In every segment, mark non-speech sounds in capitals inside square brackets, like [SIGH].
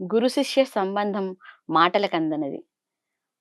గురు శిష్య సంబంధం మాటలకందనది.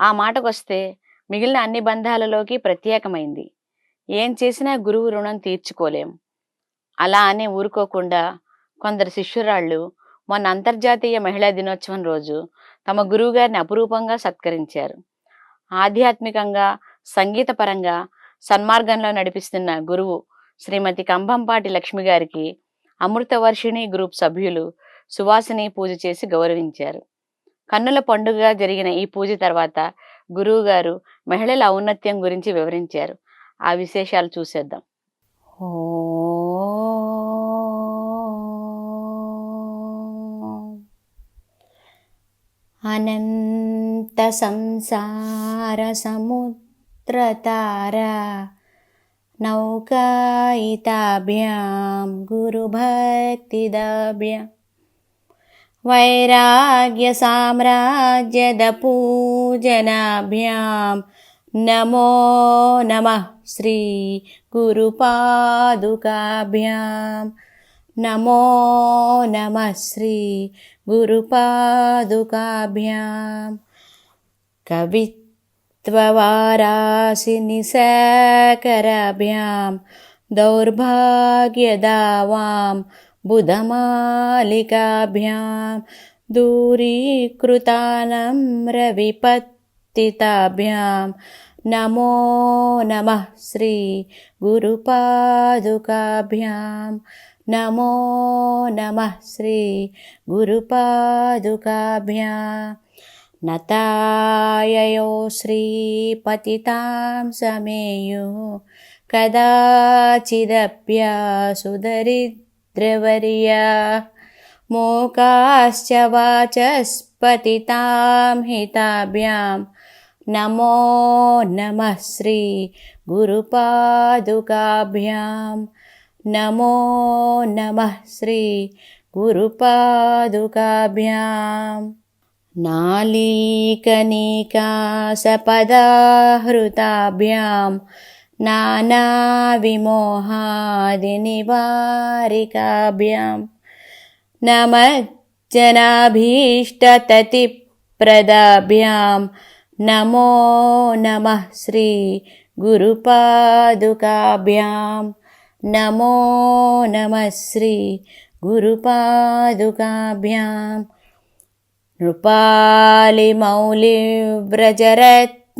ఆ మాటకొస్తే మిగిలిన అన్ని బంధాలలోకి ప్రత్యేకమైంది. ఏం చేసినా గురువు రుణం తీర్చుకోలేం. అలా అని ఊరుకోకుండా కొందరు శిష్యురాళ్ళు మొన్న అంతర్జాతీయ మహిళా దినోత్సవం రోజు తమ గురువుగారిని అపురూపంగా సత్కరించారు. ఆధ్యాత్మికంగా సంగీతపరంగా సన్మార్గంలో నడిపిస్తున్న గురువు శ్రీమతి కంభంపాటి లక్ష్మి గారికి అమృతవర్షిణి గ్రూప్ సభ్యులు సువాసిని పూజ చేసి గౌరవించారు. కన్నుల పండుగగా జరిగిన ఈ పూజ తర్వాత గురువు గారు మహిళల ఔన్నత్యం గురించి వివరించారు. ఆ విశేషాలు చూసేద్దాం. అనంత సంసార సముద్రతార నౌకాయితాభ్యాం గురుభక్తిదాభ్యాం वैराग्यसाम्राज्यदपूजनाभ्यां नमो नमः श्रीगुरुपादुकाभ्यां नमो नमः श्रीगुरुपादुकाभ्यां कवित्ववारासिनिशाकराभ्यां दौर्भाग्यदावां बुधमालिकाभ्यां दूरीकृतानं रविपत्तिताभ्यां नमो नमः श्रीगुरुपादुकाभ्यां नमो नमः श्रीगुरुपादुकाभ्यां नताययो श्रीपतितां समेयुः कदाचिदप्यासुदरिद्रवर्या मूकाश्च वाचस्पतितां हिताभ्यां। नमो नमः श्रीगुरुपादुकाभ्यां नमो नमः श्रीगुरुपादुकाभ्यां नालीकनिकासपदाहृताभ्यां नानाविमोहादिनिवारिकाभ्यां नमज्जनाभीष्टततिप्रदाभ्यां नमो नमः श्रीगुरुपादुकाभ्यां नमो नमः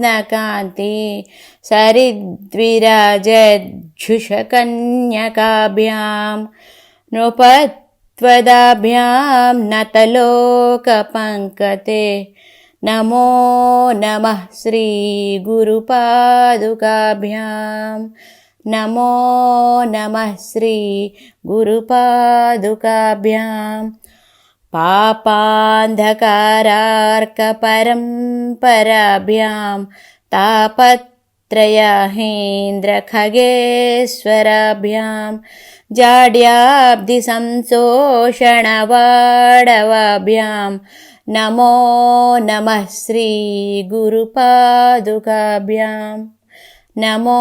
రత్నకాంతి సరిద్విరాజుషకన్యకాభ్యాం నృపత్వదాభ్యాం నతలోకపంకతే నమో నమ శ్రీ గురుపాదుకాభ్యాం నమో నమ శ్రీ గురుపాదుకాభ్యాం पापान्धकारार्कपरम्पराभ्यां तापत्रयाहेन्द्रखगेश्वराभ्यां जाड्याब्धिसंशोषणवाडवाभ्यां नमो नमः श्रीगुरुपादुकाभ्यां नमो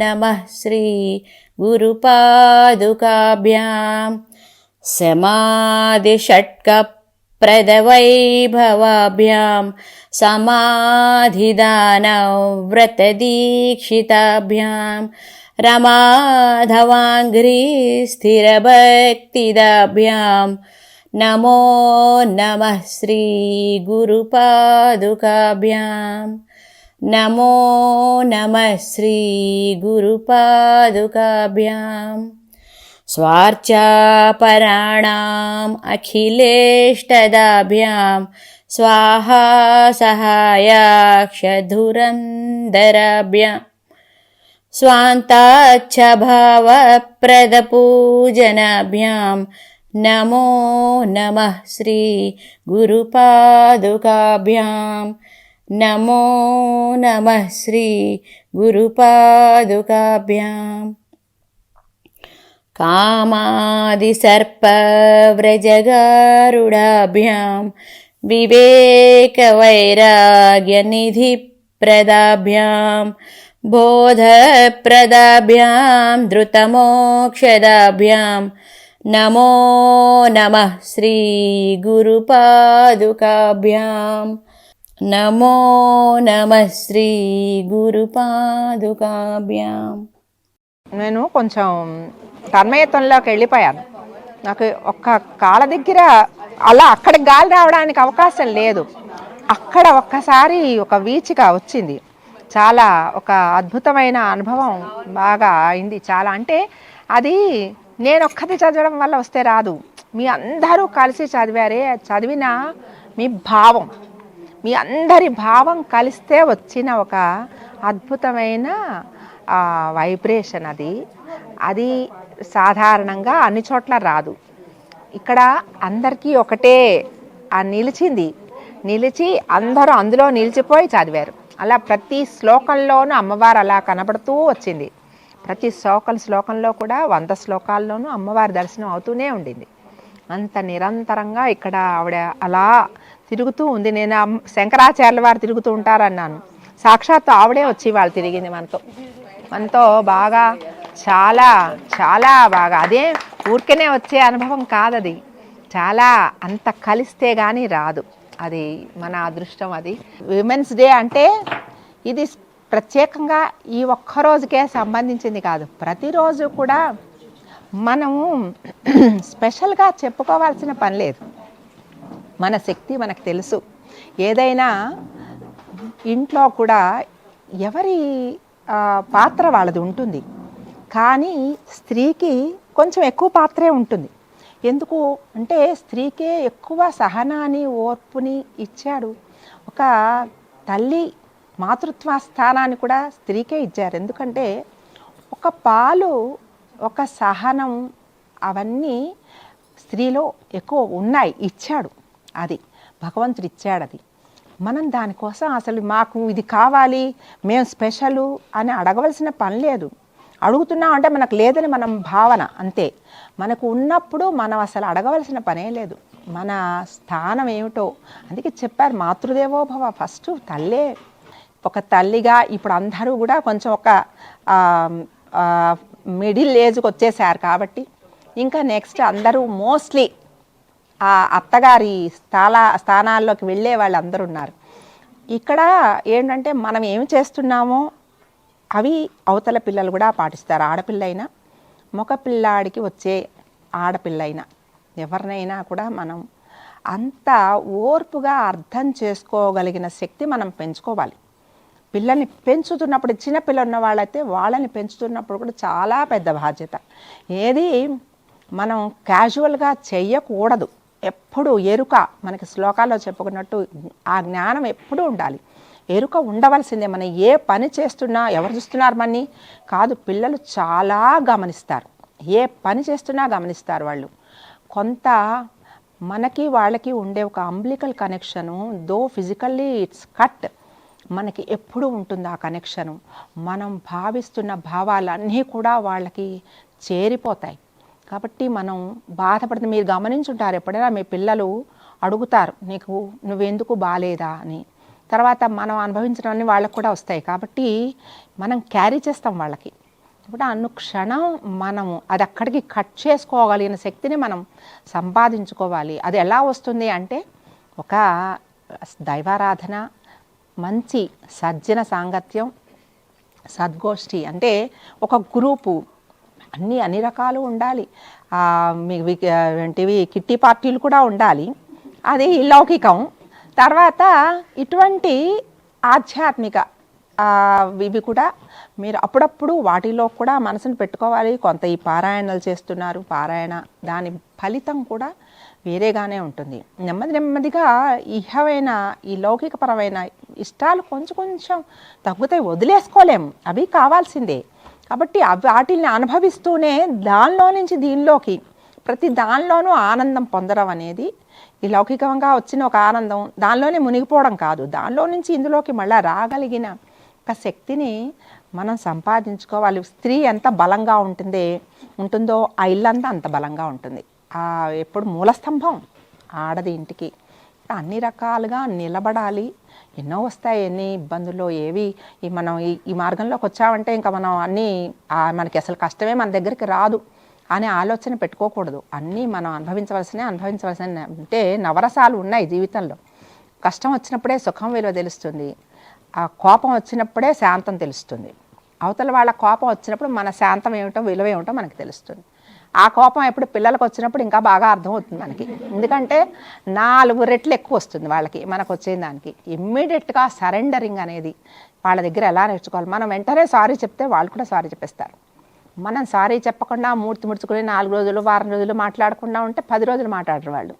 नमः श्रीगुरुपादुकाभ्यां समाधिषट्कप्रदवैभवाभ्यां समाधिदानव्रतदीक्षिताभ्यां रमाधवाङ्घ्रिस्थिरभक्तिदाभ्यां नमो नमः श्रीगुरुपादुकाभ्यां नमो नमः श्रीगुरुपादुकाभ्यां स्वार्चापराणाम् अखिलेष्टदाभ्यां स्वाहा सहायाक्षधुरन्धराभ्यां स्वान्ताच्छभावप्रदपूजनाभ्यां नमो नमः श्रीगुरुपादुकाभ्यां नमो नमः श्रीगुरुपादुकाभ्याम् कामादिसर्पव्रजगारुडाभ्यां विवेकवैराग्यनिधिप्रदाभ्यां बोधप्रदाभ्यां धृतमोक्षदाभ्यां नमो नमः श्रीगुरुपादुकाभ्यां नमो नमः श्रीगुरुपादुकाभ्याम् నేను కొంచెం తన్మయత్వంలోకి వెళ్ళిపోయాను. నాకు ఒక్క కాళ్ళ దగ్గర అలా అక్కడికి గాలి రావడానికి అవకాశం లేదు. అక్కడ ఒక్కసారి ఒక వీచిక వచ్చింది. చాలా ఒక అద్భుతమైన అనుభవం బాగా అయింది. చాలా అంటే అది నేను ఒక్కది చదవడం వల్ల వస్తే రాదు. మీ అందరూ కలిసి చదివారే చదివిన మీ భావం మీ అందరి భావం కలిస్తే వచ్చిన ఒక అద్భుతమైన వైబ్రేషన్ అది అది సాధారణంగా అన్ని చోట్ల రాదు. ఇక్కడ అందరికీ ఒకటే నిలిచింది. నిలిచి అందరూ అందులో నిలిచిపోయి చదివారు. అలా ప్రతి శ్లోకంలోనూ అమ్మవారు అలా కనబడుతూ వచ్చింది. ప్రతి శ్లోకం శ్లోకంలో కూడా వంద శ్లోకాల్లోనూ అమ్మవారి దర్శనం అవుతూనే ఉండింది. అంత నిరంతరంగా ఇక్కడ ఆవిడ అలా తిరుగుతూ ఉంది. నేను శంకరాచార్యుల వారు తిరుగుతూ ఉంటారన్నాను. సాక్షాత్తు ఆవిడే వచ్చి వాళ్ళు తిరిగింది మనతో. మనతో బాగా చాలా చాలా బాగా. అదే ఊరికనే వచ్చే అనుభవం కాదది. చాలా అంత కలిస్తే కానీ రాదు. అది మన అదృష్టం అది. విమెన్స్ డే అంటే ఇది ప్రత్యేకంగా ఈ ఒక్క రోజుకే సంబంధించింది కాదు. ప్రతిరోజు కూడా మనము [CLEARS THROAT] స్పెషల్గా చెప్పుకోవాల్సిన పని లేదు. మన శక్తి మనకు తెలుసు. ఏదైనా ఇంట్లో కూడా ఎవరి పాత్ర వాళ్ళది ఉంటుంది. కానీ స్త్రీకి కొంచెం ఎక్కువ పాత్రే ఉంటుంది. ఎందుకు అంటే స్త్రీకే ఎక్కువ సహనాన్ని ఓర్పుని ఇచ్చాడు. ఒక తల్లి మాతృత్వ స్థానాన్ని కూడా స్త్రీకే ఇచ్చారు. ఎందుకంటే ఒక పాలు ఒక సహనం అవన్నీ స్త్రీలో ఎక్కువ ఉన్నాయి. ఇచ్చాడు. అది భగవంతుడు ఇచ్చాడు అది. మనం దానికోసం అసలు మాకు ఇది కావాలి మేము స్పెషలు అని అడగవలసిన పని లేదు. అడుగుతున్నాం అంటే మనకు లేదని మనం భావన అంతే. మనకు ఉన్నప్పుడు మనం అసలు అడగవలసిన పనే లేదు. మన స్థానం ఏమిటో. అందుకే చెప్పారు మాతృదేవో భవ ఫస్ట్ తల్లే. ఒక తల్లిగా ఇప్పుడు అందరూ కూడా కొంచెం ఒక మిడిల్ ఏజ్కి వచ్చేసారు కాబట్టి. ఇంకా నెక్స్ట్ అందరూ మోస్ట్లీ ఆ అత్తగారి స్థాల స్థానాల్లోకి వెళ్ళే వాళ్ళు అందరూ ఉన్నారు ఇక్కడ ఏంటంటే మనం ఏమి చేస్తున్నామో అవి అవతల పిల్లలు కూడా పాటిస్తారు. ఆడపిల్లైనా అయినా పిల్లాడికి వచ్చే ఆడపిల్లైనా ఎవరినైనా కూడా మనం అంత ఓర్పుగా అర్థం చేసుకోగలిగిన శక్తి మనం పెంచుకోవాలి. పిల్లల్ని పెంచుతున్నప్పుడు చిన్న పిల్లలు ఉన్న వాళ్ళైతే వాళ్ళని పెంచుతున్నప్పుడు కూడా చాలా పెద్ద బాధ్యత. ఏది మనం క్యాజువల్గా చెయ్యకూడదు. ఎప్పుడు ఎరుక మనకి శ్లోకాల్లో చెప్పుకున్నట్టు ఆ జ్ఞానం ఎప్పుడూ ఉండాలి. ఎరుక ఉండవలసిందే మనం ఏ పని చేస్తున్నా ఎవరు చూస్తున్నారు మన్ని? కాదు పిల్లలు చాలా గమనిస్తారు. ఏ పని చేస్తున్నా గమనిస్తారు వాళ్ళు. కొంత మనకి వాళ్ళకి ఉండే ఒక umbilical connection though physically it's cut మనకి ఎప్పుడు ఉంటుంది ఆ కనెక్షను మనం భావిస్తున్న భావాలన్నీ కూడా వాళ్ళకి చేరిపోతాయి. కాబట్టి మనం బాధపడుతుంది మీరు గమనించుంటారు ఎప్పుడైనా మీ పిల్లలు అడుగుతారు నీకు నువ్వెందుకు బాగాలేదా అని. తర్వాత మనం అనుభవించడాన్ని వాళ్ళకు కూడా వస్తాయి. కాబట్టి మనం క్యారీ చేస్తాం వాళ్ళకి. ఇప్పుడు అనుక్షణం మనము అది అక్కడికి కట్ చేసుకోగలిగిన శక్తిని మనం సంపాదించుకోవాలి. అది ఎలా వస్తుంది అంటే ఒక దైవారాధన మంచి సజ్జన సాంగత్యం సద్గోష్ఠి అంటే ఒక గ్రూపు. అన్ని అన్ని రకాలు ఉండాలి. ఏంటివి కిట్టి పార్టీలు కూడా ఉండాలి. అది లౌకికం. తర్వాత ఇటువంటి ఆధ్యాత్మిక ఇవి కూడా మీరు అప్పుడప్పుడు వాటిలో కూడా మనసును పెట్టుకోవాలి. కొంత ఈ పారాయణలు చేస్తున్నారు. పారాయణ దాని ఫలితం కూడా వేరేగానే ఉంటుంది. నెమ్మది నెమ్మదిగా ఇహమైన ఈ లౌకికపరమైన ఇష్టాలు కొంచెం కొంచెం తగ్గుతాయి వదిలేసుకోలేము అవి కావాల్సిందే. కాబట్టి వాటిని అనుభవిస్తూనే దానిలో నుంచి దీనిలోకి ప్రతి దానిలోనూ ఆనందం పొందడం అనేది ఈ లౌకికంగా వచ్చిన ఒక ఆనందం. దానిలోనే మునిగిపోవడం కాదు. దానిలో నుంచి ఇందులోకి మళ్ళీ రాగలిగిన ఒక శక్తిని మనం సంపాదించుకోవాలి. స్త్రీ ఎంత బలంగా ఉంటుందే ఉంటుందో ఆ ఇల్లంతా అంత బలంగా ఉంటుంది. ఆ ఎప్పుడు మూలస్తంభం ఆడది ఇంటికి. అన్ని రకాలుగా నిలబడాలి. ఎన్నో వస్తాయి ఎన్ని ఇబ్బందులు ఏవి ఈ మనం ఈ ఈ మార్గంలోకి వచ్చామంటే ఇంకా మనం అన్నీ మనకి అసలు కష్టమే మన దగ్గరికి రాదు అనే ఆలోచన పెట్టుకోకూడదు. అన్నీ మనం అనుభవించవలసిన అనుభవించవలసిన అంటే నవరసాలు ఉన్నాయి జీవితంలో. కష్టం వచ్చినప్పుడే సుఖం విలువ తెలుస్తుంది. ఆ కోపం వచ్చినప్పుడే శాంతం తెలుస్తుంది. అవతల వాళ్ళ కోపం వచ్చినప్పుడు మన శాంతం ఏమిటో విలువ ఏమిటో మనకు తెలుస్తుంది. ఆ కోపం ఎప్పుడు పిల్లలకు వచ్చినప్పుడు ఇంకా బాగా అర్థమవుతుంది మనకి. ఎందుకంటే నాలుగు రెట్లు ఎక్కువ వస్తుంది వాళ్ళకి మనకు వచ్చే దానికి. ఇమ్మీడియట్గా సరెండరింగ్ అనేది వాళ్ళ దగ్గర ఎలా నేర్చుకోవాలి? మనం వెంటనే సారీ చెప్తే వాళ్ళు కూడా సారీ చెప్పేస్తారు. మనం సారీ చెప్పకుండా మూర్తి ముడుచుకుని నాలుగు రోజులు వారం రోజులు మాట్లాడకుండా ఉంటే పది రోజులు మాట్లాడరు వాళ్ళు.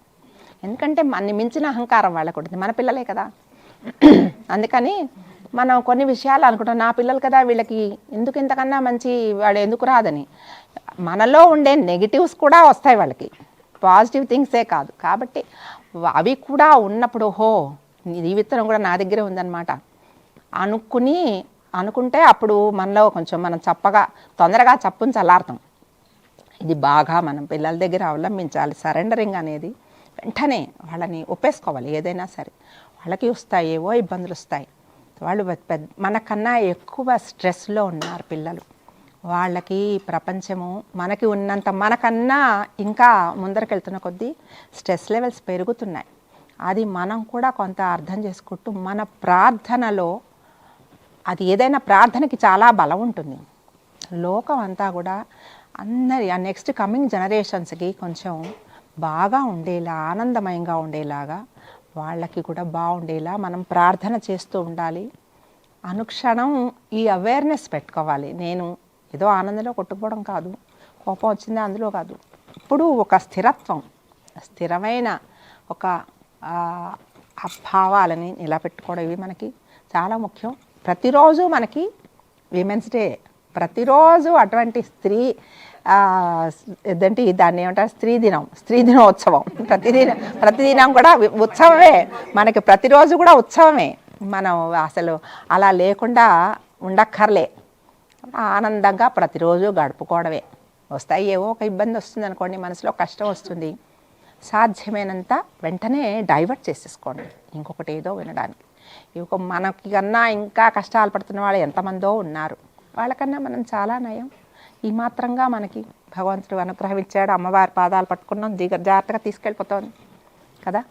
ఎందుకంటే మన మించిన అహంకారం వాళ్ళకు ఉంటుంది. మన పిల్లలే కదా. అందుకని మనం కొన్ని విషయాలు అనుకుంటాం. నా పిల్లలు కదా వీళ్ళకి ఎందుకు ఇంతకన్నా మంచి వాడు ఎందుకు రాదని. మనలో ఉండే నెగిటివ్స్ కూడా వస్తాయి వాళ్ళకి. పాజిటివ్ థింగ్సే కాదు. కాబట్టి అవి కూడా ఉన్నప్పుడు హో జీవితం విత్తనం కూడా నా దగ్గరే ఉందన్నమాట. అనుకుని అనుకుంటే అప్పుడు మనలో కొంచెం మనం చప్పగా తొందరగా చప్పుని చల్లారుతాం. ఇది బాగా మనం పిల్లల దగ్గర అవలంబించాలి. సరెండరింగ్ అనేది వెంటనే వాళ్ళని ఒప్పేసుకోవాలి ఏదైనా సరే. వాళ్ళకి వస్తాయి ఏవో ఇబ్బందులు వస్తాయి వాళ్ళు పెద్ద మనకన్నా ఎక్కువ స్ట్రెస్లో ఉన్నారు పిల్లలు. వాళ్ళకి ప్రపంచము మనకి ఉన్నంత మనకన్నా ఇంకా ముందరకెళ్తున్న కొద్దీ స్ట్రెస్ లెవెల్స్ పెరుగుతున్నాయి. అది మనం కూడా కొంత అర్థం చేసుకుంటూ మన ప్రార్థనలో అది ఏదైనా ప్రార్థనకి చాలా బలం ఉంటుంది. లోకం అంతా కూడా అందరి ఆ నెక్స్ట్ కమింగ్ జనరేషన్స్కి కొంచెం బాగా ఉండేలా ఆనందమయంగా ఉండేలాగా వాళ్ళకి కూడా బాగుండేలా మనం ప్రార్థన చేస్తూ ఉండాలి. అనుక్షణం ఈ అవేర్నెస్ పెట్టుకోవాలి. నేను ఏదో ఆనందంలో కొట్టుకుపోవడం కాదు. కోపం వచ్చింది అందులో కాదు. ఇప్పుడు ఒక స్థిరత్వం స్థిరమైన ఒక భావాలని నిలబెట్టుకోవడం ఇవి మనకి చాలా ముఖ్యం. ప్రతిరోజు మనకి విమెన్స్ డే. ప్రతిరోజు అటువంటి స్త్రీ ఏంటంటే ఏదంటే దాన్ని ఏమంటారు? స్త్రీ దినం స్త్రీ దినోత్సవం. ప్రతిదినం ప్రతిదినం కూడా ఉత్సవమే. మనకి ప్రతిరోజు కూడా ఉత్సవమే. మనం అసలు అలా లేకుండా ఉండక్కర్లే. ఆనందంగా ప్రతిరోజు గడుపుకోవడమే. వస్తాయి ఏవో ఒక ఇబ్బంది వస్తుంది అనుకోండి మనసులో కష్టం వస్తుంది. సాధ్యమైనంత వెంటనే డైవర్ట్ చేసేసుకోండి. ఇంకొకటి ఏదో వినడానికి. ఇంకొక మనకి కన్నా ఇంకా కష్టాలు పడుతున్న వాళ్ళు ఎంతమందో ఉన్నారు. వాళ్ళకన్నా మనం చాలా నయం. ఈ మాత్రంగా మనకి భగవంతుడు అనుగ్రహం ఇచ్చాడు అమ్మవారి పాదాలు పట్టుకున్నాం దిగ జాగ్రత్తగా తీసుకెళ్ళిపోతుంది కదా?